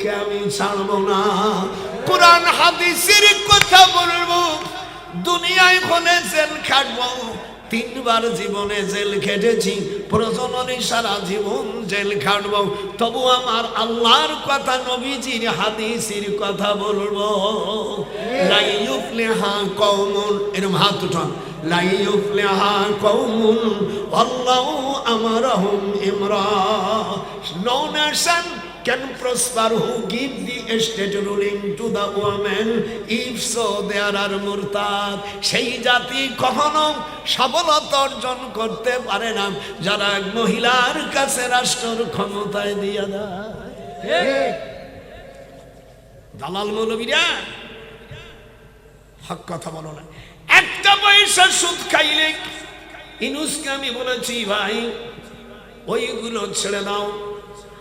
আমি ছাড়বো না? কোরআন, হাদিসের কথা বলব। দুনিয়ায় হলে জেল খাটবো। তিনবার জীবনে জেল খেটেছি, প্রজননে সারা জীবন জেল খাটবো। তবু আমার আল্লাহর কথা, নবীজির হাদিসের কথা বলব। লাইয়ুফলে হা কৌমন এরম হাত উঠান। লাইয়ুফলে হা কৌমন আল্লাহ আমার ইমরা। No nation can prosper who give the estate ruling to the woman? If so, there are murtad. সেই জাতি কখনো সফলতা অর্জন করতে পারে না। যারা মহিলার কাছে রাষ্ট্র ক্ষমতায় দিয়ে দেয়। দালাল মৌলবীরা, হক কথা বলো না। একটা পয়সা সুদ খাইলে, ইনুসকে আমি বলেছি, ভাই, ওইগুলো ছেড়ে দাও।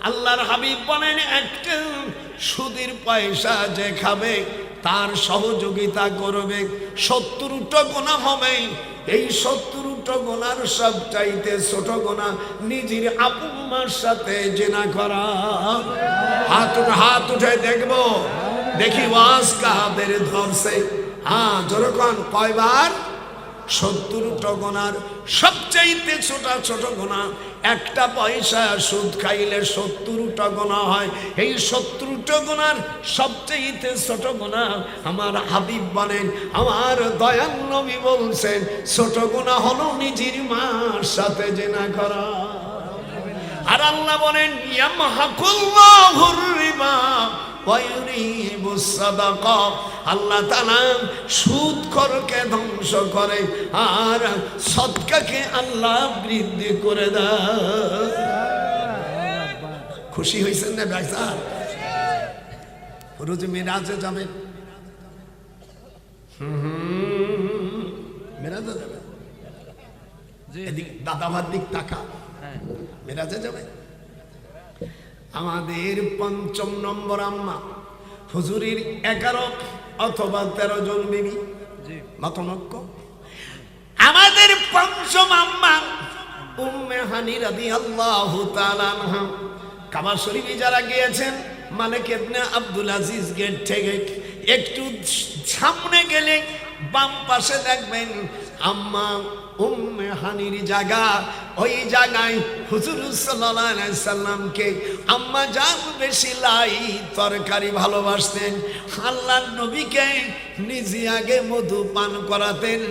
আল্লাহর হাবিব বলেন, একটা সুদের পয়সা যে খাবে, তার সহযোগিতা করবে, সত্তরটা গোনা হবে। এই সত্তরটা গোনার সব চাইতে ছোট গোনা নিজের আপুমার সাথে জেনা করা। হাত হাত উঠে দেখব। দেখি ওয়াজ কাদের ধরছে। হ্যাঁ যেরকম কয়বার? সত্তর টগনার সবচাইতে ছোট ছোট গোনা একটা পয়সা সুদ খাইলে সত্তরটা গোনা হয়। এই সত্তরটা গোনার সবচেয়ে ছোট গোনা আমার হাবিব বলেন, আমার দয়াল নবী বলছেন, ছোট গোনা হলো নিজের মার সাথে জেনা করা। আর আল্লাহ বলেন, ইয়ামাহাকুল্লাহুর রিবা। আল্লাহ তালা সুদ করকে ধ্বংস করে আর সৎকাকে আল্লাহ বৃদ্ধি করে দেয়। খুশি হয়েছেন না ভাই স্যার রোজ মেরাজে যাবেন। মেরাজে যাবে দাদাভার দিক টাকা মেরাজে যাবে আমাদের পঞ্চম নম্বর আম্মা হুজুরির এগারো অথবা তেরো জন বিবি। মতনক্য? আমাদের পঞ্চম আম্মা উম্মে হানি রাদি আল্লাহ কাবা শরীফে যারা গিয়েছেন Malik Ibn Abdul Aziz gate থেকে একটু সামনে গেলে বাম পাশে দেখবেন আম্মা উম্মে হানির জায়গা, ওই জায়গায় হুজুর সাল্লামকে, আম্মা জান বেশি লাই তরকারি ভালোবাসতেন আল্লাহ নবীকে নিজে আগে মধু পান করাতেন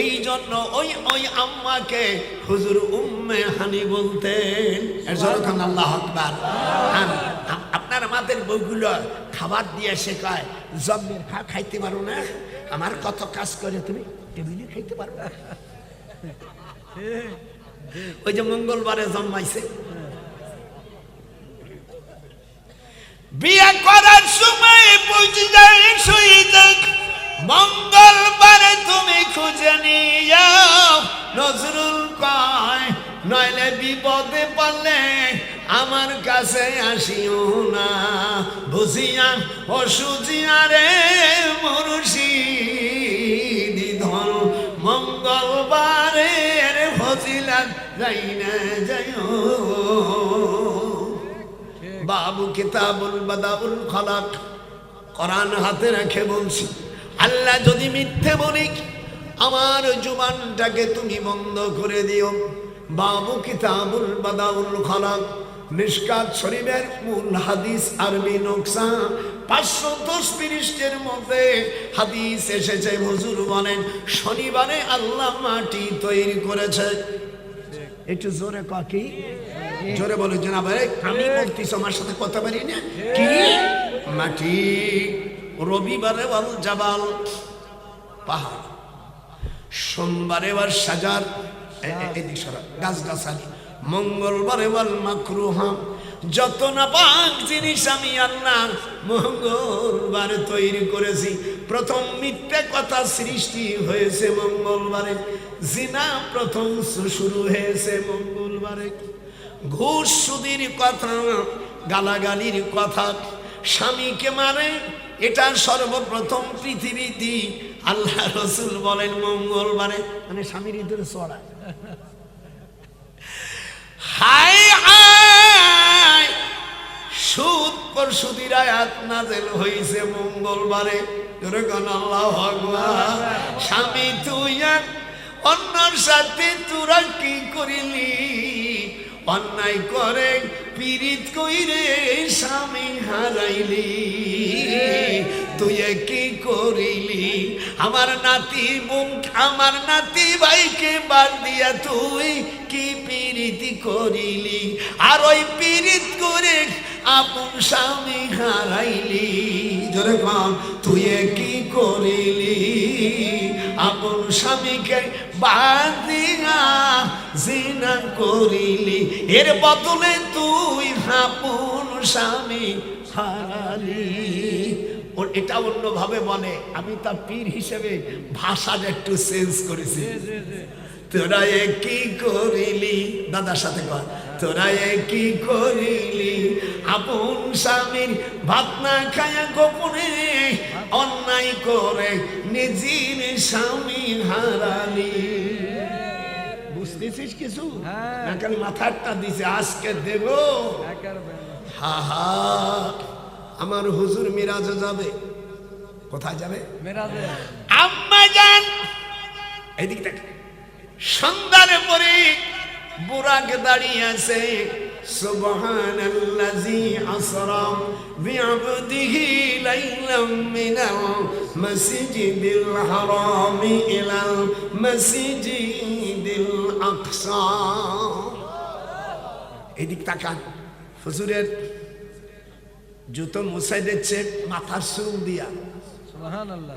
এই জন্য ওই ওই আম্মাকে হুজুর উম্মে হানি বলতেন। জন্য আল্লাহ আকবার। আপনার আমাদের বইগুলো খাবার দিয়ে শেখায় জন্মের খা খাইতে পারো না? আমার কত কাজ করে তুমি? টেবিলে খাইতে পারো ওই যে মঙ্গলবারে জন্মাইছে। বিয়ে করার সময় বুঝে যায় শুইতে মঙ্গলবারে তুমি খুঁজে নিয়ে নজরুল কয় নইলে বিপদে পারলে আমার কাছে আসিও না। বুঝিয়া ও সুজিয়া রে মরুষি কোরআন হাতে রেখে বলছি, আল্লাহ যদি মিথ্যে বলি, আমার জুবানটাকে তুমি বন্ধ করে দিও। বাবু কিতাবুল বাদাউল খলাক মিসকাত শরীফের মূল হাদিস আরবি নকশা পাঁচশো দশ পৃষ্ঠের মধ্যে হাদিস এসেছে। হুজুর বলেন, শনিবারে আল্লাহ মাটি তৈরি করেছে। একটু জোরে কাকি জোরে বলে জানাব আমি বলতেছি আমার সাথে কথা পারি না? কি? মাটি রবিবারে বল জাবাল পাহাড়। সোমবারে বল সাজার এদিক সরা গাছ গাছালি মঙ্গলবারে বল মাকরুহা। যত না পাক জিনিস আমি আল্লাহ মঙ্গলবারে তৈরি করেছি। প্রথম মিথ্যে কথা সৃষ্টি হয়েছে মঙ্গলবারে। জিনা প্রথম শুরু হয়েছে মঙ্গলবারে। ঘুষ সুদির কথা, গালাগালির কথা, স্বামীকে মারে, এটা সর্বপ্রথম পৃথিবীতে আল্লাহ রসুল বলেন মঙ্গলবারে। মানে স্বামীর ইঁদুরে চড়ায়। হাই সুদ পরশুদির আয়াত নাজেল হইছে মঙ্গলবারে। আল্লাহ ভগবান স্বামী তুই আর অন্যর সাথে তোরা কি করিলি? অন্যায় করে, পীড়িত কইরে স্বামী হারাইলি। তুই কি করিলি। আমার নাতি মুখ, আমার নাতি ভাইকে বাদ দিয়া তুই কি পীড়িত করিলি? আর ওই পীড়িত করে আপন স্বামী হারাইলি। জোরে কম তুই কি করিলি? আপন স্বামীকে জিনা করিলি। এর বদলে তুই আপন স্বামী হারালি। ওর এটা অন্যভাবে বলে, আমি তার পীর হিসেবে ভাষাটা একটু চেঞ্জ করেছি। তোরা এ কি করিলি? দাদার সাথে কর তোরা এ কি করিলি? আপন স্বামীর ভাত না খায়া গোপনে অন্যায় করে নিজের স্বামী হারালি। বুঝতেছিস কিছু? হ্যাঁ। না খালি মাথারটা দিছে আজকে দেব। হা হা আমার হুজুর মিরাজে যাবে। কোথায় যাবে? মেরাজে। আম্মা যান এদিক দেখ। সন্ধ্যার পরে বুড়াকে দাঁড়িয়ে আছে সুবহানাল্লাযী আসরা বিআবদিহি লাইলাম মিনাল মাসজিদিল হারামি ইলাল মাসজিদিল আকসা। এদিক তাকান হুজুরের জুতো মুছাই দিচ্ছে মাথার চুল দিয়া। সুবহানাল্লাহ।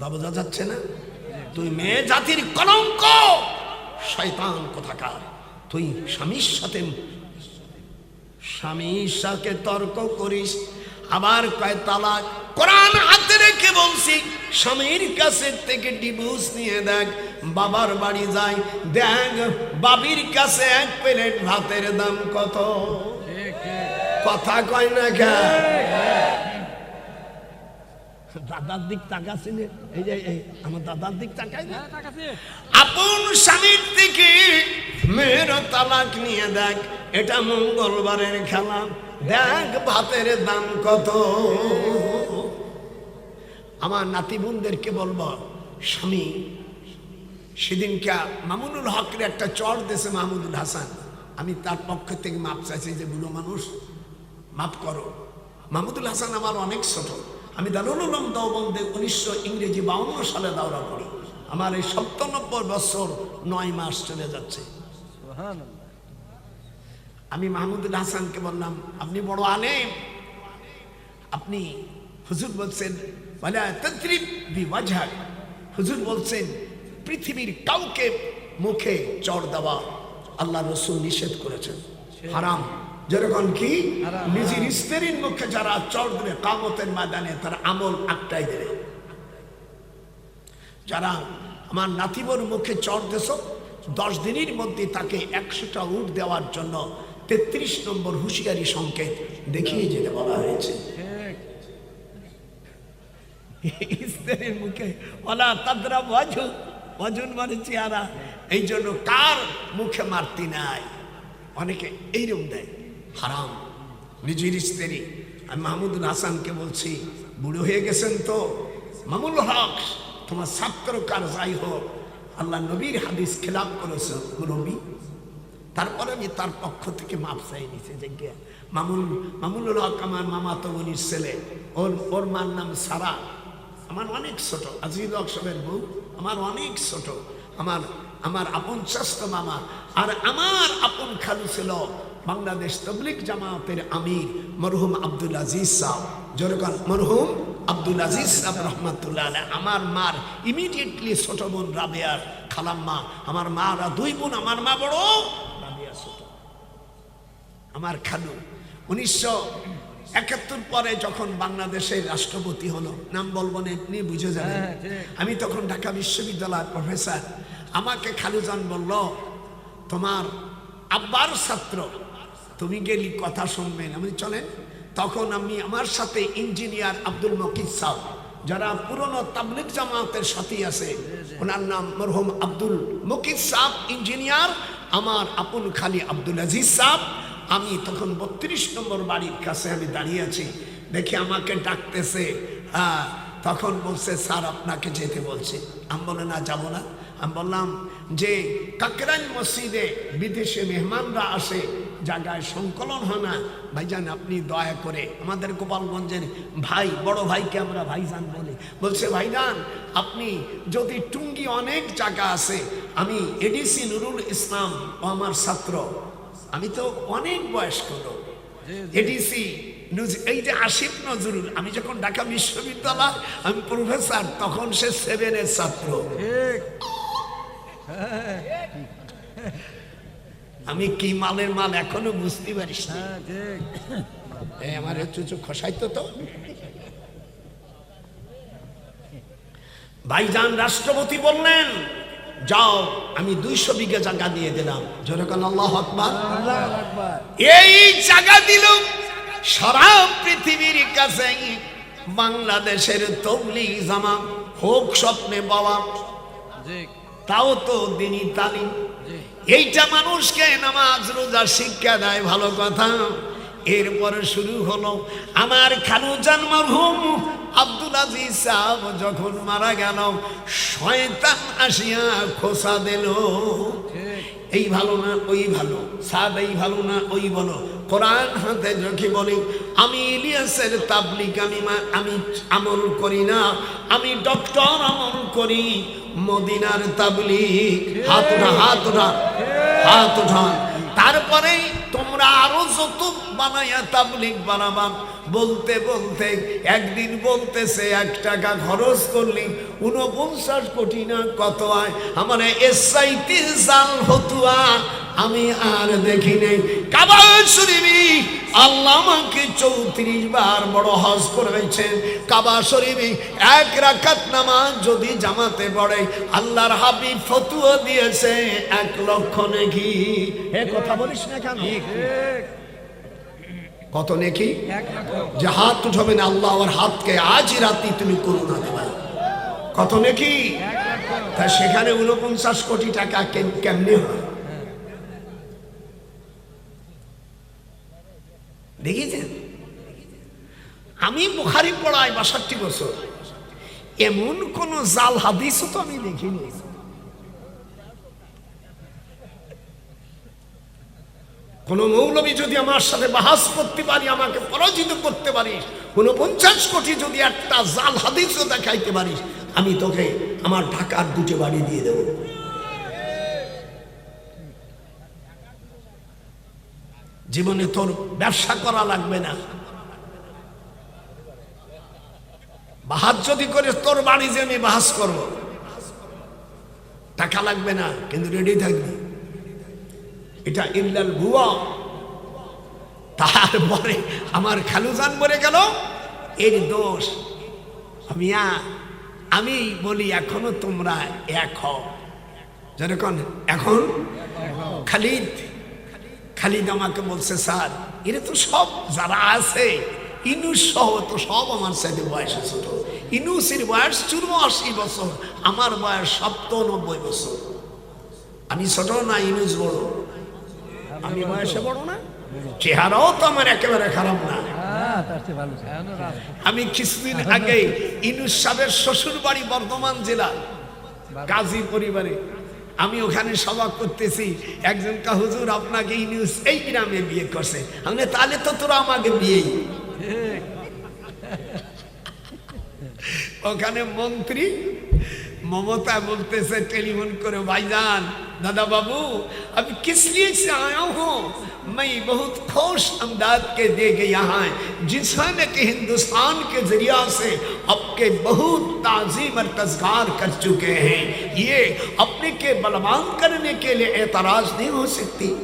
কথা বোঝা যাচ্ছে না? তুই মেয়ে জাতির কলঙ্ক! শয়তান কোথাকার? তুই স্বামীর সাথে স্বামীর সাথে তর্ক করিস, আবার কয় তালাক? কোরআন হাতে রেখে বলছি, স্বামীর কাছে থেকে ডিভোর্স নিয়ে দেখ, বাবার বাড়ি যায় দেখ, বাবির কাছে এক প্লেট ভাতের দাম কত? কথা কয় না কে দাদার দিক তাকাছি এই যে আমার দাদার দিক তাকাই না। হ্যাঁ আপন স্বামীর থেকে মেয়ের তালাক নিয়ে দেখ এটা মঙ্গলবারের খেলা। দেখ ভাতের দাম কত। আমার নাতি বোনদেরকে বলব স্বামী সেদিনকে মামুনুল হকের একটা চর দেশে মাহমুদুল হাসান। আমি তার পক্ষ থেকে মাপ চাইছি যে বুড়ো মানুষ মাপ করো। মাহমুদুল হাসান আমার অনেক ছোট। আমি দারুল উলুম দেওবন্দে উনিশশো ইংরেজি বাউন্ন সালে দাওরা করি আমার এই সপ্তানব্বই বছর নয় মাস চলে যাচ্ছে। আমি মাহমুদুল হাসানকে বললাম আপনি বড় আলেম। আপনি হুজুর বলছেন হুজুর বলছেন পৃথিবীর কাউকে মুখে চড় দেওয়া আল্লাহ রসুল নিষেধ করেছেন। হারাম। যেরকম কি? নিজের স্ত্রীর মুখে যারা চড় দেবে কামতের ময়দানে তার আমল আটটাই দেবে। যারা আমার নাতিবর মুখে চড় দেশ দশ দিনের মধ্যে তাকে একশোটা উট দেওয়ার জন্য তেত্রিশ নম্বর হুঁশিয়ারি সংকেত দেখিয়ে যেতে বলা হয়েছে। স্ত্রীর মুখে ওলা তাদরা ওয়াজু ওয়াজুন মানে চেহারা। এই জন্য কার মুখে মারতি নাই? অনেকে এইরকম দেয়। হারাম। নিজের স্ত্রী আমি মাহমুদুল হাসানকে বলছি, বুড়ো হয়ে গেছেন তো? মামুল হক, তোমার ছাত্র কার? যাই হোক, আল্লাহ নবীর হাদিস খেলাপ করেছে নবী। তারপরে আমি তার পক্ষ থেকে মাপ চাই নিছে গে- মামুন, মামুনুল হক আমার মামা তো বোনির ছেলে। ওর ওর মার নাম সারা। আমার অনেক ছোট। আজিজ অকসবের বউ আমার অনেক ছোট। আমার আমার আপন চাস্ত মামা। আর আমার আপন খালু ছিল বাংলাদেশ তবলিক জামাতের আমির মরহুম আব্দুল আজিজ সাহ যেরকম মরহুম আব্দুল আজিজ সাহ রহমতুল্লাহ। আমার মার ইমিডিয়েটলি ছোট বোন রাবেয়ার খালাম্মা আমার মারা দুই বোন আমার মা বড় আমার খালু উনিশশো একাত্তর পরে যখন বাংলাদেশের রাষ্ট্রপতি হলো নাম বলব না এমনি বুঝে যাবেন। হ্যাঁ, আমি তখন ঢাকা বিশ্ববিদ্যালয়ের প্রফেসর আমাকে খালুজান বলল তোমার আব্বার ছাত্র তুমি গেলি কথা শুনবেন আমি চলেন। তখন আমি আমার সাথে ইঞ্জিনিয়ার আব্দুল মকিদ সাহ, যারা পুরনো তাবলিক জামাতের সাথে আছে, ওনার নাম মরহুম আব্দুল মকিদ সাহ, ইঞ্জিনিয়ার। আমার আপন খালি আব্দুল আজিজ সাহ। আমি তখন বত্রিশ নম্বর বাড়ির কাছে আমি দাঁড়িয়ে আছি। দেখি আমাকে ডাকতেছে। হ্যাঁ তখন বলছে, স্যার, আপনাকে যেতে বলছে। আমি বলে না, যাব না। আমি বললাম, যে কাকরাইল মসজিদে বিদেশে মেহমানরা আসে জায়গায় সংকলন হয় না। ভাইজান আপনি দয়া করে আমাদের গোপালগঞ্জের ভাই বড় ভাইকে আমরা ভাইজান বলি। বলছে ভাইজান আপনি যদি টুঙ্গি অনেক জায়গা আছে আমি এডিসি নুরুল ইসলাম ও আমার ছাত্র আমি তো অনেক বয়স্ক লোক। এডিসি এই যে আসিফ নজরুল আমি যখন ঢাকা বিশ্ববিদ্যালয় আমি প্রফেসর তখন সে সেভেনের ছাত্র। ঠিক। আমি কি মালের মাল এখনও বুঝতে পারিস না? হ্যাঁ আমার চুচু খসাইতো তো। ভাইজান রাষ্ট্রপতি বললেন যাও আমি দুইশো বিঘা জায়গা দিয়ে দিলাম। যেরকম আল্লাহ আকবার। এই জায়গা দিল সারা পৃথিবীর কাছে বাংলাদেশের তবলিগ জামা হোক স্বপ্নে বাবা। তাও তো দিনই তালিম। এইটা মানুষকে নামাজ রোজা শিক্ষা দেয় ভালো কথা। এরপরে শুরু হলো আমার খালু জানমার হুম আব্দুল আজিজ সাহেব যখন মারা গেল শয়তান আসিয়া খোসা দিল। এই ভালো না ওই ভালো। সাদ এই ভালো না ওই বলো কোরআন হাতে রেখে বলি? আমি ইলিয়াসের তাবলিক আমি আমি আমল করি না। আমি ডক্টর আমল করি। মদিনার তাবলিক হাত উঠা হাত উঠা হাত উঠা। তারপরে তোমরা আরও যত বানাইয়া তাবলিক বানাবা। বলতে বলতে, একদিন বলতেছে, এক টাকা খরচ করলি উনপঞ্চাশ কোটি না কত আয়? আমার এসআইটি জাল হতুয়া। আমি আর দেখি নেই। কাবার শরীফি আল্লাহ আমাকে চৌত্রিশ বার বড় হজ করেছেন। কাবা শরীফি এক রাকাত নামাজ যদি জামাতে পড়ে আল্লাহর হাবিব ফতুয়া দিয়েছে এক লক্ষ নাকি। এ কথা বলিস না কেন? কত নাকি? যে হাত উঠাবে না আল্লাহ আমার হাতকে আজই রাত্রি তুমি করুণা দেবা। কত নাকি? তা সেখানে উনপঞ্চাশ কোটি টাকা কেম- কেমনে হয়? দেখেছেন? আমি বুখারি পড়াই বাষট্টি বছর। এমন কোন জাল হাদিসও তো আমি দেখিনি। কোন মৌলবী যদি আমার সাথে বাহাস করতে পারি, আমাকে পরাজিত করতে পারিস উনপঞ্চাশ কোটি যদি একটা জাল হাদিসও দেখাইতে পারিস, আমি তোকে আমার ঢাকার দুটো বাড়ি দিয়ে দেবো। জীবনে তোর ব্যবসা করা লাগবে না। বাহাজ যদি করে তোর বাড়ি যে আমি বাহাস করব। টাকা লাগবে না, কিন্তু রেডি থাকবি। এটা ইল্লাল ভুয়া। তারপরে আমার খালুজান মরে গেল, এর দোষ আমি আমি বলি এখনও তোমরা এক হও। যেরকম এখন খালিদ খালিদ আমাকে বলছে, স্যার, এরা তো সব যারা আছে, ইনুস সহ তো সব আমার সাথে বয়সে ছোট ইনুসের বয়স চুরাশি বছর, আমার বয়স সপ্তানব্বই বছর। আমি ছোট না, ইনুস বড়? আমি বয়সে বড় না? চেহারাও তো আমার একেবারে খারাপ না। আমি কিছুদিন আগে ইনুস সাহেবের শ্বশুর বাড়ি বর্ধমান জেলা কাজী পরিবারে আমি ওখানে সভা করতেছি একজন কা হুজুর আপনাকে ইনুস এই গ্রামে বিয়ে করছে আমি বলি, তাহলে তো তোরা আমাকে বিয়েই ঠিক ওখানে মন্ত্রী ममता बोलते से टेलीफोन करो भाईजान दादा बाबू अब किस लिए से आया हूँ मैं बहुत खुश अमदाद के दे के यहाँ जिसने कि हिंदुस्तान के जरिया से کے بہت تعظیم اور تذکار کر چکے ہیں۔ یہ اپنے کے بلوان کرنے کے لیے اعتراض نہیں ہو سکتی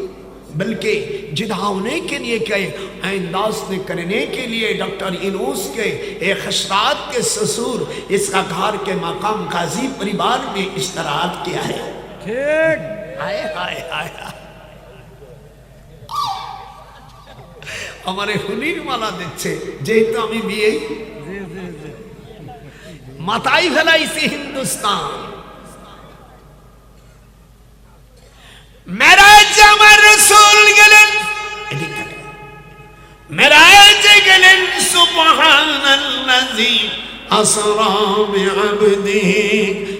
بلکہ جدھاؤنے کے لیے کہے انداز نے کرنے کے لیے ڈاکٹر انوس کے ایک خشرات کے سسور اس کا گھار کے مقام غازی پریبار میں اشتراعات کیا ہے۔ ٹھیک۔ آئے آئے آئے ہمارے হুলির মালা جہتا ہمیں بھی বিয়ে মাথায় ফেলাইছি হিন্দুস্তান মেরাজ আমার রসুল গেলেন। মেরাজে গেলেন সুবহানাল্লাযী আসরা বিআবদিহি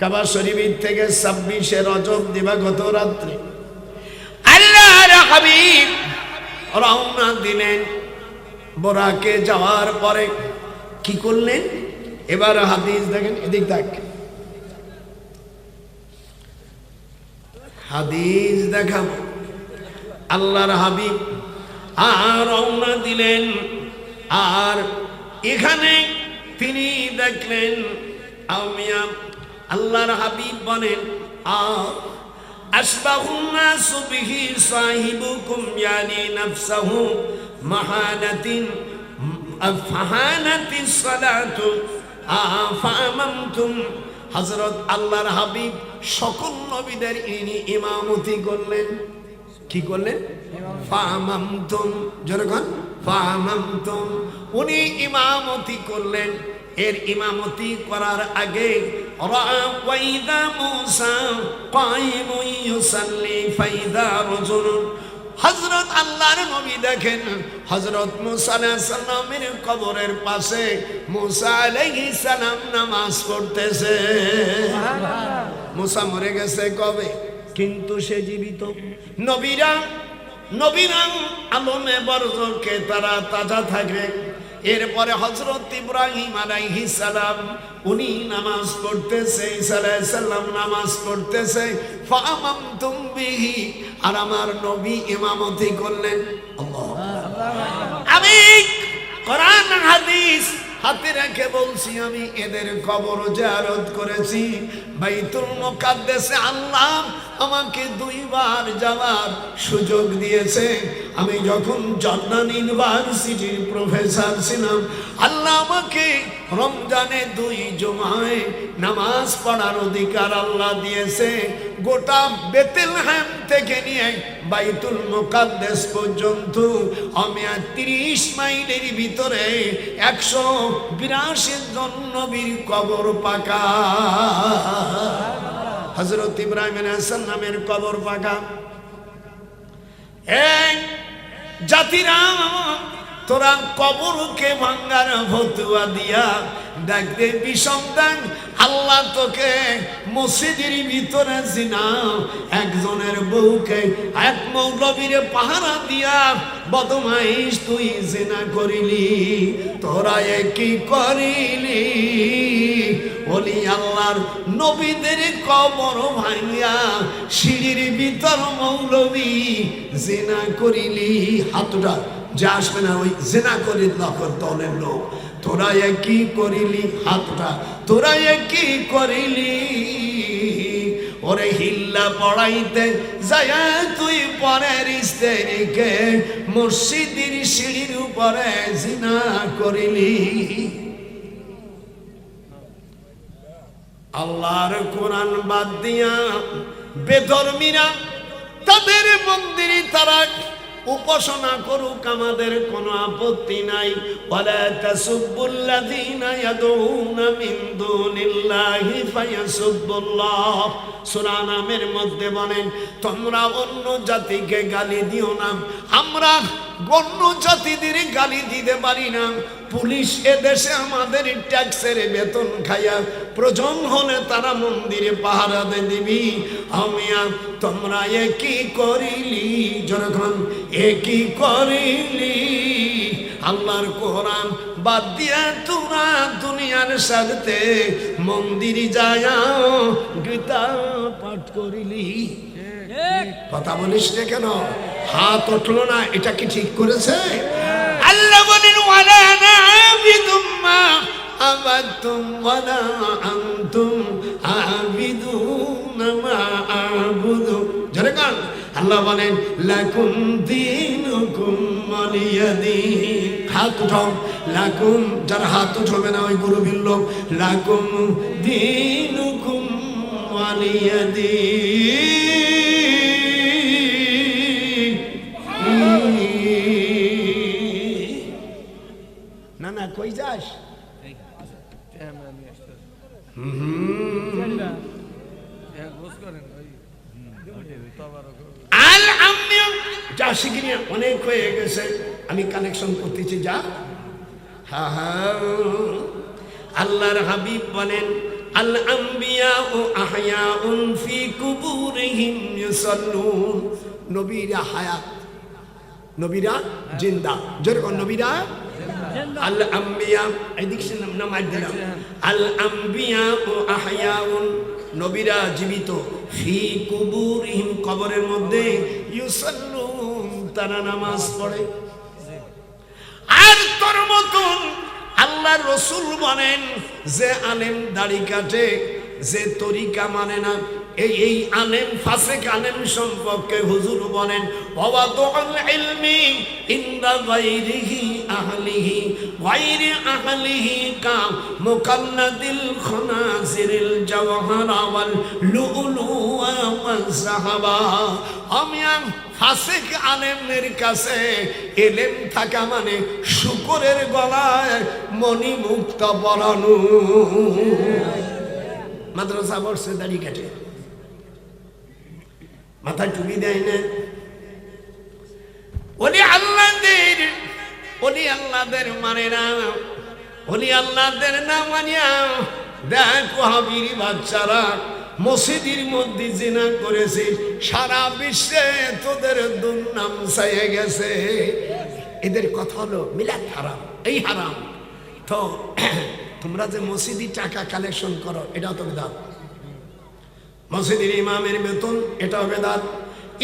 কাবা শরীফের থেকে ছাব্বিশে রজব দিবাগত রাত্রে। আল্লাহর হাবিব। রওনা দিলেন। বোরাকে যাওয়ার পরে কি করলেন? এবার হাদিস দেখেন এদিক দেখ। হাদিস দেখাবো। আল্লাহর হাবিব আর রওনা দিলেন। আর এখানে তিনি দেখলেন আল্লাহর হাবিব বলেন আল্লাহর হাবিব সকল নবীদের ইনি ইমামতি করলেন। কি করলেন? ফামামতুম জনগণ উনি ইমামতি করলেন। এর ইমামতি করার আগে ওয়াইদা মুসা কাইমুন ইউসাল্লি ফাইদা রাজুলুন হজরত আল্লাহর নবী দেখেন হজরত মুসা আলাইহিস সালামের কবরের পাশে মুসা আলাইহিস সালাম নামাজ পড়তেছে। মুসা মরে গেছে কবে? কিন্তু সে জীবিত। নবীরা নবীরা আলমে বর্জকে তারা তাজা থাকে এরপরে হজরত ইব্রাহিম আলাইহিস সালাম, উনি নামাজ পড়তেছে সালাম নামাজ পড়তেছে। ফামাম বিহি, আর আমার নবী ইমামতি করলেন। আমি কোরআন হাদিস হাতে রেখে বলছি, আমি এদের কবর জারত করেছি। বাইতুল মুকাদ্দাসে আল্লাহ আমাকে দুইবার যাওয়ার সুযোগ দিয়েছে। আমি যখন জর্দান ইউনিভার্সিটির প্রফেসর ছিলাম, আল্লাহ আমাকে রমজানে দুই জমায় নামাজ পড়ার অধিকার আল্লাহ দিয়েছে। গোটা বেতেলহ্যাম থেকে নিয়ে বাইতুল মোকাদ্দেস পর্যন্ত আমি আর তিরিশ মাইলের ভিতরে একশো বিরাশি জন নবীর কবর পাকা। হজরত ইব্রাহিম নামের কবর পাকা। এই জাতিরা তোরা কবরকে ভাঙ্গার ভতুয়া দিয়া ডাকতে দান আল্লাহ তোকে মসজিদের ভিতরে জিনা। একজনের বউকে এক মৌলবীরে পাহারা দিয়া, বদমাইশ তুই জিনা করিলি। তোরা কি করিলি। বলি আল্লাহর নবীদের কবর ভাঙিয়া সিঁড়ির ভিতর মৌলবী জেনা করিলি। হাতটা যে আসবে না, ওই জেনা করি নকর দলের লোক। তোরা কি করিলি হাতটা? তোরা কি করিলি? ওরে হিল্লা পড়াইতে যায় তুই পরের স্ত্রীকে মসজিদের সিঁড়ির উপরে জিনা করিলি। আল্লাহর কোরআন বাদ দিয়া বেধর্মীরা তাদের মন্দিরে তারা উপাসনা করুক আমাদের কোনো আপত্তি নাই। সূরা নামের মধ্যে বলেন, তোমরা অন্য জাতিকে গালি দিও না। আমরা গণ্য জাতিদের গালি দিতে পারি না। পুলিশ এদেশে আমাদের ট্যাক্সের বেতন খাইয়া প্রয়োজন হলে তারা মন্দিরে পাহারা দে দিবি। আমিয়া তোমরা এ কি করিলি এ কি করিলি। আল্লাহর কোরআন বাদ দিয়া তোরা দুনিয়ার সাথে মন্দির যায় গীতা পাঠ করিলি। কথা বলিস না কেন? হাত উঠল না, এটা কি ঠিক করেছে? আল্লাহ বলেন ওয়ালা গান। আল্লাহ বলেন, লাকুম হাত লাকুম, যারা হাত উঠাবে না ওই গুরু ভিল্ল লাকুম দিনুকুম ওয়ালিয়াদিন কই যাস? যা শিখি অনেক হয়ে গেছে। আমি কানেকশন করতেছি যা। হা হা। আল্লাহর হাবিব বলেন আল আম্বিয়া ও আহয়া ফি কুবুরিহিম ইউসাল্লুন। নবীরা হায়াত নবীরা জিন্দা। যেরকম নবীরা আল আম্বিয়া এদিক নবীরা জীবিত। কবরের মধ্যে ইউসাল্লুন, তারা নামাজ পড়ে। আর তোর মতন আল্লাহ রসুল বলেন, যে আলেম দাড়ি কাটে, যে তরিকা মানে না এই এই আলেম, ফাসেক আলেম সম্পর্কে হুজুর বলেন, ওয়াদাউল ইলমি ইনদা গায়রিহি আহলিহি, গায়রি আহলিহি কা মুকাল্লাদিল খনাজিরিল জাওহারা ওয়াল লুলু ওয়াল যাহাবা আমি ফাসেক আলেমের কাছে এলেম থাকা মানে শুকরের গলায় মণি মুক্ত বলানো মাদ্রাসা বর্ষে দাড়ি কাটে। মাথায় টুপি দেয় না। ওলি আল্লাহদের ওলি আল্লাহদের মানে না। ওলি আল্লাহদের না মানিয়া দেখো হাবির বাচ্চারা মসজিদের মধ্যে জিনা করেছে, সারা বিশ্বে তোদের দুর্নাম চাইয়ে গেছে। এদের কথা হলো, মিলাদ হারাম, এই হারাম। তো, তোমরা যে মসজিদি টাকা কালেকশন করো, এটাও তো বেদাত। মসজিদের ইমামের বেতন, এটাও বেদাত।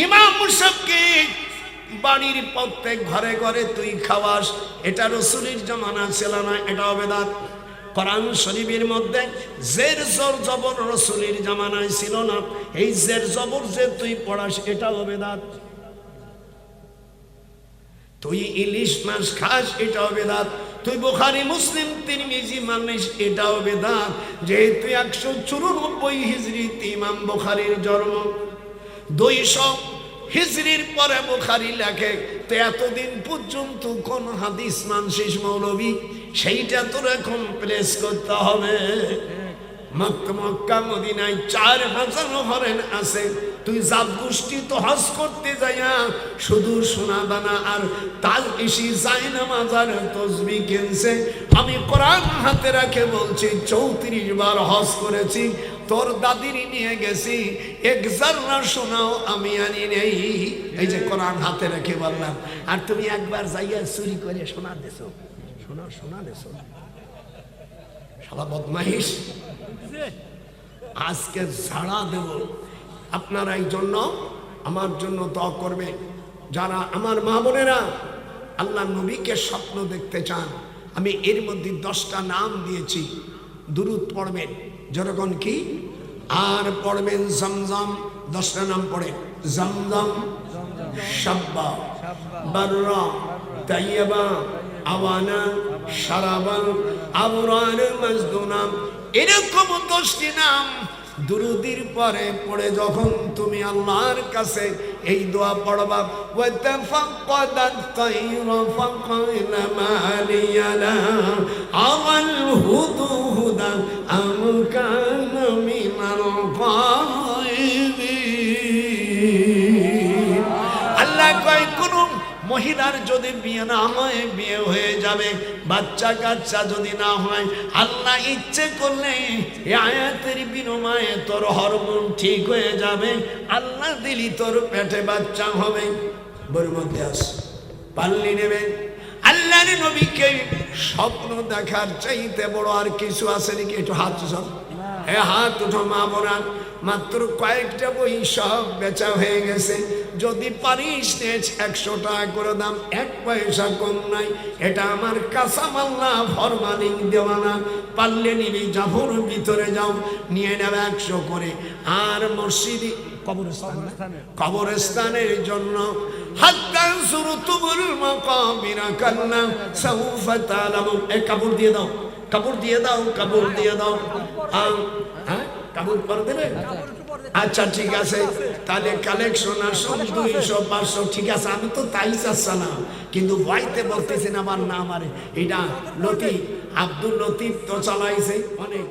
ইমাম মুসাবকে বাড়ির প্রত্যেক ঘরে ঘরে তুই খাওয়াস, এটা রসুলির জমানা ছিল না, এটাও বেদাত। কোরআন শরীফের মধ্যে জের জর জবর রসুলির জামানায় ছিল না, এই জের জবর যে তুই পড়াস, এটাও বেদাত। তুই ইলিশ মাছ খাস, এটাও বেদাত। তুই বোখারি, মুসলিম, তিরমিজি, মানিস, এটাও বেদাত। যেহেতু একশো চুরানব্বই হিজড়িতে ইমাম বোখারির জন্ম, দুইশো হিজড়ির পরে বোখারি লেখে, তো এতদিন পর্যন্ত কোন হাদিস মানসিস মৌলবী? সেইটা তোর এখন প্লেস করতে হবে। মক্কা, মদিনায় চার হাজার হরেন আছে। তুই জাত গোষ্ঠী তো হজ করতে যাইয়া শুধু সোনা দানা আর তাল ইসি যায় না মাজার তসবি কিনছে। আমি কোরআন হাতে রাখে বলছি, চৌত্রিশ বার হজ করেছি, তোর দাদির নিয়ে গেছি, এক জাররা শোনাও আমি আনি নেই। এই যে কোরআন হাতে রেখে বললাম, আর তুমি একবার যাইয়া চুরি করে শোনা দেছো। শোনা শোনা দেছো। সারা বদমাহিস আজকে ঝাড়া দেব। আপনারা এই জন্য, আমার জন্য দোয়া করবেন। যারা আমার মা বোনেরা আল্লাহ নবীকে স্বপ্ন দেখতে চান, আমি এর মধ্যে দশটা নাম দিয়েছি। দুরুদ পড়বেন, যেরকম কি? আর পড়বেন জমজম, দশটা নাম পড়ে জমজম তাইয়াবা আওয়ানা এরকম দশটি নাম দুরুদির পরে পড়ে যখন তুমি আল্লাহর কাছে এই দোয়া পড়বা, ওয়াতাফাক্কাদাত তাইরা ফাকাইলা মালিয়ালা আওয়াল হুদুহুদা আম কানা মিনাল আল্লাহ কয়, কোন মহিলার যদি বিয়ে না হয়, বিয়ে হয়ে যাবে। বাচ্চা কাচ্চা যদি না হয়, আল্লাহ ইচ্ছে করলে এ আয়াতের বিনিময়ে তোর হরমোন ঠিক হয়ে যাবে, আল্লাহ দিলি তোর পেটে বাচ্চা হবে। বর মধ্যে আস, পাল্লি নেবে। আল্লাহর নবীকে স্বপ্ন দেখার চাইতে বড় আর কিছু আছে নাকি? একটু হাত সব এ হাত উঠো মা বোনা মাত্র কয়েকটা বই সব বেচা হয়ে গেছে। যদি পারিস একশো টাকা করে দাম, এক পয়সা কম নাই। এটা আমার কাঁচামাল না ফরমালিং দেওয়া না পারলে নিবি, জাফর ভিতরে যাও, নিয়ে নেবে একশো করে। আর মসজিদে কবরস্থান? কবরস্থানের জন্য হাত্তা সুরতুবুল মাকাবিরা কান্না সাউফা তালামু। এ, কাপড় দিয়ে দাও, কাপড় দিয়ে দাও, কাপড় দিয়ে দাও। হ্যাঁ কাপড় পরে দেবে? আচ্ছা ঠিক আছে। তাহলে কালেকশন আসুন দুইশো পাঁচশো ঠিক আছে। আমি তো তাই চাচ্ছিলাম কিন্তু ভয়তে বলতেছেন আমার না আমারে এটা লতিফ, আব্দুল লতিফ তো চালাইছে অনেক।